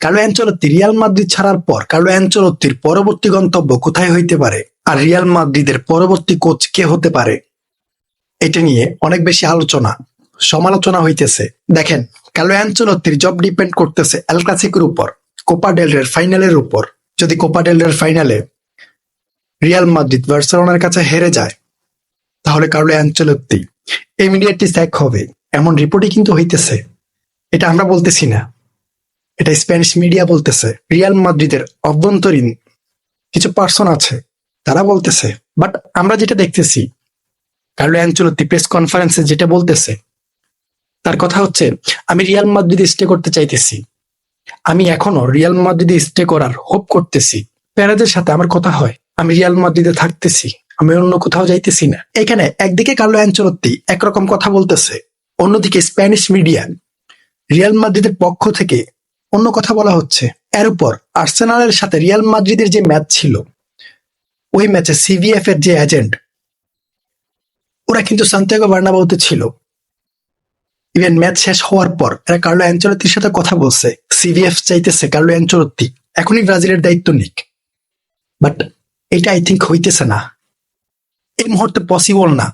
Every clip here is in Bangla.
কার্লো অ্যাঞ্চলত্তি রিয়াল মাদ্রিদ ছাড়ার পর কার্লো অ্যাঞ্চলত্তির পরবর্তী গন্তব্য কোথায় হইতে পারে? আর রিয়াল মাদ্রিদের পরবর্তী কোচ কে হতে পারে? এটা নিয়ে অনেক বেশি আলোচনা, সমালোচনা হইতেছে। দেখেন কার্লো অ্যাঞ্চলত্তির জব ডিপেন্ড করতেছে এল ক্লাসিকের উপর কোপা ডেলরের ফাইনালের উপর। যদি কোপা ডেলরের ফাইনালে রিয়াল মাদ্রিদ বার্সেলোনার কাছে হেরে যায়, তাহলে কার্লো অ্যাঞ্চলত্তি ইমিডিয়েটলি স্যাক হবে। এমন রিপোর্টই কিন্তু হইতেছে। এটা আমরা বলতেছি না। এটা স্প্যানিশ মিডিয়া বলতেছে রিয়াল মাদ্রিদের অভ্যন্তরীণ কিছু পার্সন আছে, তারা বলতেছে। বাট আমরা যেটা দেখতেছি কার্লো অ্যাঞ্চলত্তি প্রেস কনফারেন্সে যেটা বলতেছে, তার কথা হচ্ছে, আমি রিয়াল মাদ্রিদে স্টে করতে চাইতেছি। আমি এখনও রিয়াল মাদ্রিদে স্টে করার হোপ করতেছি। প্যারাদের সাথে আমার কথা হয়, আমি রিয়াল মাদ্রিদে থাকতেছি, আমি অন্য কোথাও যাইতেছি না। এখানে একদিকে কার্লো অ্যাঞ্চলত্তি একরকম কথা বলতেছে, অন্যদিকে স্প্যানিশ মিডিয়া রিয়াল মাদ্রিদের পক্ষ থেকে অন্য কথা বলা হচ্ছে। এর উপর আর্সেনালের সাথে রিয়াল মাদ্রিদের যে ম্যাচ ছিল, ওই ম্যাচে সিভিএফ এর যে এজেন্ট ওরা কিন্তু সান্তিয়াগো বার্নাবাউতে ছিল। ইভেন ম্যাচ শেষ হওয়ার পর এরা কার্লো অ্যাঞ্চলত্তির সাথে কথা বলছে সিভিএফ চাইতেছে কার্লো অ্যাঞ্চলত্তি এখনই ব্রাজিলের দায়িত্ব নিক। বাট এটা আই থিঙ্ক হইতেছে না। এই মুহূর্তে পসিবল না।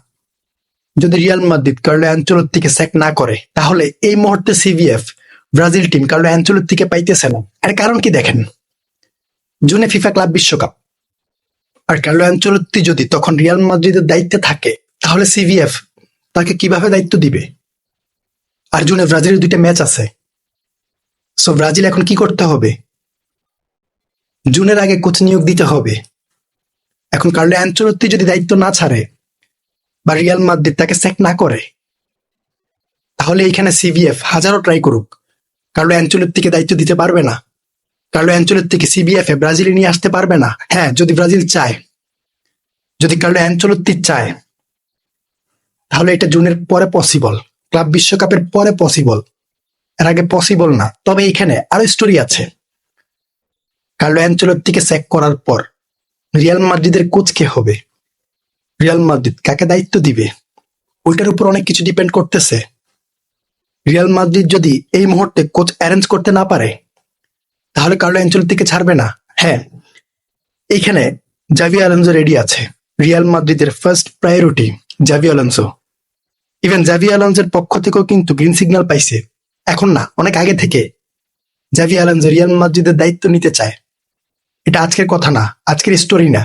যদি রিয়াল মাদ্রিদ কার্লো অ্যাঞ্চলত্তিকে স্যাক না করে, তাহলে এই মুহূর্তে সিভিএফ ব্রাজিল টিম কার্লো অ্যাঞ্চলত্তিকে পাইতেছে না। আর কারণ কি দেখেন? জুনে ফিফা ক্লাব বিশ্বকাপ। আর কার্লো অ্যাঞ্চলত্তি যদি তখন রিয়াল মাদ্রিদের দায়িত্বে থাকে, তাহলে সিভিএফ তাকে কীভাবে দায়িত্ব দিবে? আর জুনে ব্রাজিলের দুইটা ম্যাচ আছে। সো ব্রাজিল এখন কি করতে হবে? জুনের আগে কোচ নিয়োগ দিতে হবে। এখন কার্লো অ্যাঞ্চলত্তি যদি দায়িত্ব না ছাড়ে বা রিয়াল মাদ্রিদ তাকে স্যাক না করে, তাহলে এখানে সিভিএফ হাজারো ট্রাই করুক। কার্লো অ্যাঞ্চলত্তিকে দায়িত্ব দিতে পারবে না। কার্লো অ্যাঞ্চলত্তিকে সিবিএফ এ ব্রাজিলে নিয়ে আসতে পারবে না। হ্যাঁ যদি ব্রাজিল চায়, যদি কার্লো অ্যাঞ্চলত্তি চায়, তাহলে এটা জুনের পরে পসিবল ক্লাব বিশ্বকাপের পরে পসিবল এর আগে পসিবল না। তবে এখানে আরও স্টোরি আছে। কার্লো অ্যাঞ্চলত্তিকে স্যাক করার পর রিয়াল মাদ্রিদের কোচ কে হবে? রিয়াল মাদ্রিদ কাকে দায়িত্ব দিবে? ওইটার উপর অনেক কিছু ডিপেন্ড করতেছে। রিয়াল মাদ্রিদ যদি এই মুহূর্তে কোচ অ্যারেঞ্জ করতে না পারে, তাহলে কার্লো অ্যাঞ্চলত্তিকে ছাড়বে না। হ্যাঁ এইখানে জাভি আলোনজো রেডি আছে। রিয়াল মাদ্রিদের ফার্স্ট প্রায়োরিটি জাভি আলোনসো। ইভেন জাভি আলোনজোর পক্ষ থেকেও কিন্তু গ্রিন সিগন্যাল পাইছে। এখন না, অনেক আগে থেকে জাভি আলোনজো রিয়াল মাদ্রিদের দায়িত্ব নিতে চায়। এটা আজকের কথা না, আজকের স্টোরি না।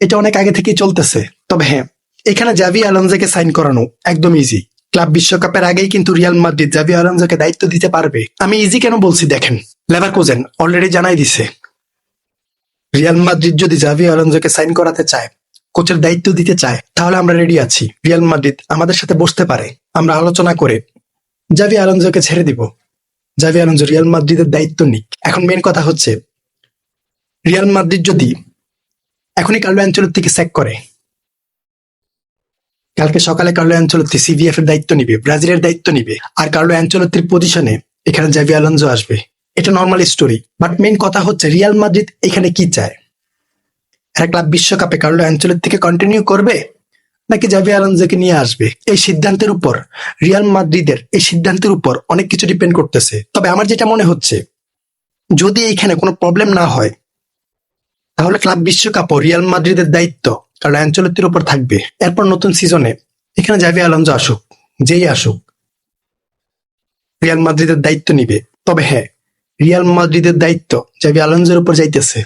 এটা অনেক আগে থেকেই চলতেছে। তবে হ্যাঁ এখানে জাভি আলোনজোকে সাইন করানো একদম ইজি ক্লাব বিশ্বকাপের আগেই কিন্তু রিয়াল মাদ্রিদ জাভি আলোনজোকে দায়িত্ব দিতে পারবে। আমি ইজি কেন বলছি দেখেন? লেভার কোজেন অলরেডি জানাই দিছে। রিয়াল মাদ্রিদ যদি জাভি আলোনজোকে সাইন করাতে চায়, কোচের দায়িত্ব দিতে চায়, তাহলে আমরা রেডি আছি। রিয়াল মাদ্রিদ আমাদের সাথে বসতে পারে। আমরা আলোচনা করে জাভি আলোনজোকে ছেড়ে দিব। জাভি আলোনজো রিয়াল মাদ্রিদের দায়িত্ব নিক। এখন মেন কথা হচ্ছে, রিয়াল মাদ্রিদ যদি এখনই কার্লো অ্যাঞ্চলত্তিকে স্যাক করে কালকে সকালে কার্লো অ্যাঞ্চলত্তি সিভিএফ এর দায়িত্ব নিবে, ব্রাজিলের দায়িত্ব নিবে, আর কার্লো অ্যাঞ্চলত্তির পজিশনে এখানে জাভি আলোনজো আসবে। এটা নর্মাল স্টোরি বাট মেন কথা হচ্ছে রিয়াল মাদ্রিদ এখানে কি চায়? এরা ক্লাব বিশ্বকাপে কার্লো অ্যাঞ্চলের থেকে কন্টিনিউ করবে, নাকি জাভি আলোনজোকে নিয়ে আসবে? এই সিদ্ধান্তের উপর রিয়াল মাদ্রিদের এই সিদ্ধান্তের উপর অনেক কিছু ডিপেন্ড করতেছে। তবে আমার যেটা মনে হচ্ছে, যদি এইখানে কোনো প্রবলেম না হয়, তাহলে ক্লাব বিশ্বকাপও রিয়াল মাদ্রিদের দায়িত্ব কারণ অ্যাঞ্চলতির উপর থাকবে। এরপর নতুন সিজনে এখানে জাভি আলonso আসুক, যেই আসুক, রিয়াল মাদ্রিদের দায়িত্ব নিবে। তবে হ্যাঁ রিয়াল মাদ্রিদের দায়িত্ব জাভি আলonsoর উপর যাইতেছে।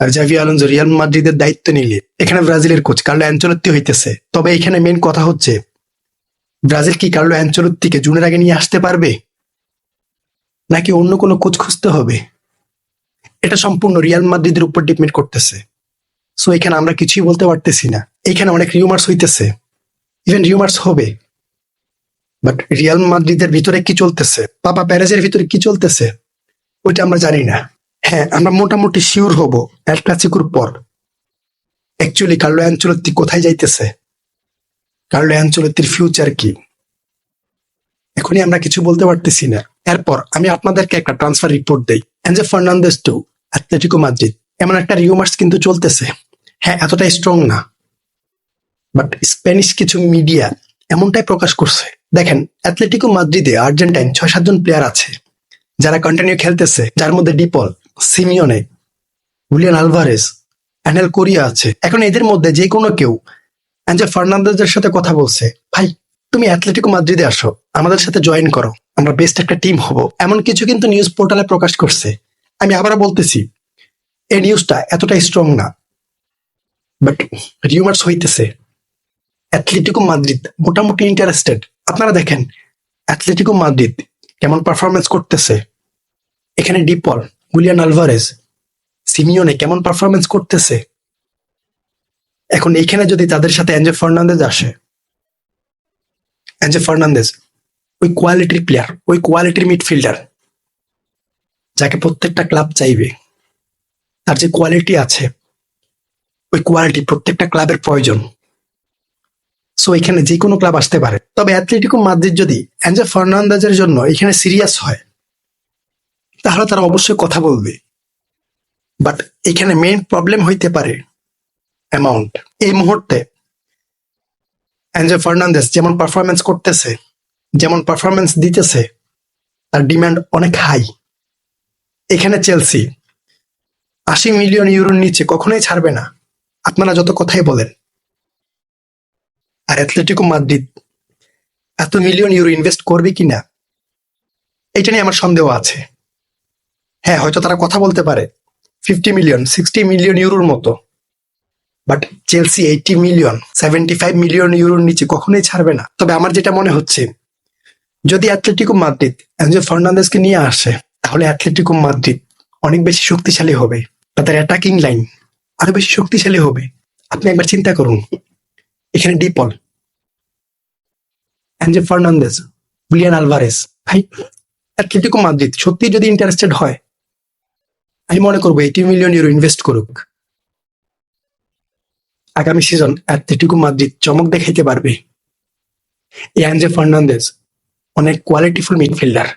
আর জাভি আলonso রিয়াল মাদ্রিদের দায়িত্ব নিলে এখানে ব্রাজিলের কোচ কার্লো অ্যাঞ্চলত্তি হইতেছে। তবে এখানে মেন কথা হচ্ছে, ব্রাজিল কি কার্লো অ্যাঞ্চলত্তিকে জুনের আগে নিয়ে আসতে পারবে? নাকি অন্য কোনো কোচ খুঁজতে হবে? এটা সম্পূর্ণ রিয়াল মাদ্রিদের উপর ডিপেন্ড করতেছে। সো এখানে আমরা কিছুই বলতে পারতেছি না। এখানে অনেক রিউমার্স হইতেছে। ইভেন রিউমার্স হবে। বাট রিয়াল মাদ্রিদের ভিতরে কি চলতেছে? পাপা প্যারেজের ভিতরে কি চলতেছে? ওইটা আমরা জানি না। হ্যাঁ আমরা মোটামুটি শিওর হব এল ক্লাসিকোর পর। অ্যাকচুয়ালি কার্লো অ্যাঞ্চলত্তি কোথায় যাইতেছে? কার্লো অ্যাঞ্চলত্তির ফিউচার কি? এখনই আমরা কিছু বলতে পারতেছি না। এরপর আমি আপনাদেরকে একটা ট্রান্সফার রিপোর্ট দেই। Enzo Fernandez to Atletico Madrid এমন একটা রিউমার্স কিন্তু চলতেছে। হ্যাঁ এতটা স্ট্রং না। বাট স্প্যানিশ কিছু মিডিয়া এমনটাই প্রকাশ করছে। দেখেন অ্যাথলেটিকো মাদ্রিদে আর্জেন্টাইন ছয় সাতজন প্লেয়ার আছে, যারা কন্টিনিউ খেলতেছে, যার মধ্যে De Paul Simeone Julian Alvarez Angel Correa আছে। এখন এদের মধ্যে যে কোনো কেউ অ্যাঞ্জে ফার্নান্দেজের সাথে কথা বলছে, ভাই, তুমি অ্যাথলেটিকো মাদ্রিদে আসো, আমাদের সাথে জয়েন করো, আমরা বেস্ট একটা টিম হব। এমন কিছু কিন্তু নিউজ পোর্টালে প্রকাশ করছে। আমি আবারও বলতেছি, এই নিউজটা এতটা স্ট্রং না। বাট রিউমার্স হইতেছে অ্যাথলেটিকো মাদ্রিদ মোটামুটি ইন্টারেস্টেড আপনারা দেখেন অ্যাথলেটিকো মাদ্রিদ কেমন পারফরমেন্স করতেছে। এখানে ডিপল গুলিয়ান আলভারেজ সিমিওনে কেমন পারফরমেন্স করতেছে। এখন এইখানে যদি তাদের সাথে অ্যাঞ্জে ফার্নান্দেজ আসে অ্যাঞ্জে ফার্নান্দেজ ওই কোয়ালিটির প্লেয়ার ওই কোয়ালিটির মিডফিল্ডার যাকে প্রত্যেকটা ক্লাব চাইবে, তার যে কোয়ালিটি আছে ওই কোয়ালিটি প্রত্যেকটা ক্লাবের প্রয়োজন। সো এখানে যে কোনো ক্লাব আসতে পারে। তবে অ্যাথলেটিকো মাদ্রিদ যদি অ্যাঞ্জে ফার্নান্দেজের জন্য এখানে সিরিয়াস হয়, তাহলে তারা অবশ্যই কথা বলবে। বাট এখানে মেইন প্রবলেম হইতে পারে অ্যামাউন্ট এই মুহূর্তে অ্যাঞ্জে ফার্নান্দেস যেমন পারফরমেন্স করতেছে, যেমন পারফরমেন্স দিতেছে, তার ডিমান্ড অনেক হাই এখানে চেলসি আশি মিলিয়ন ইউরোর নিচে কখনোই ছাড়বে না। আপনারা যত কথাই বলেন, আর অ্যাথলেটিকো মাদ্রিদ এত মিলিয়ন ইউরো ইনভেস্ট করবে কিনা, এটা নিয়ে আমার সন্দেহ আছে। হ্যাঁ হয়তো তারা কথা বলতে পারে ফিফটি মিলিয়ন সিক্সটি মিলিয়ন ইউরোর মতো but Chelsea eighty million seventy five million ইউরোর নিচে কখনোই ছাড়বে না। তবে আমার যেটা মনে হচ্ছে, যদি অ্যাথলেটিকো মাদ্রিদ অ্যাঞ্জো ফার্নান্দেসকে নিয়ে আসে, তাহলে অ্যাথলেটিকো মাদ্রিদ অনেক বেশি শক্তিশালী হবে তাদের অ্যাটাকিং লাইন আরও বেশি শক্তিশালী হবে। আপনি একবার চিন্তা করুন। এখানে De Paul. Enzo Fernandez Julian Alvarez ভাই অ্যাথলেটিকো মাদ্রিদ সত্যি যদি ইন্টারেস্টেড হয়, আমি মনে করব এইটি মিলিয়ন ইউরো ইনভেস্ট করুক। আগামী সিজন অ্যাথলেটিকো মাদ্রিদ চমক দেখাইতে পারবে। অ্যাঞ্জে ফার্নান্দেজ অনেক কোয়ালিটিফুল মিডফিল্ডার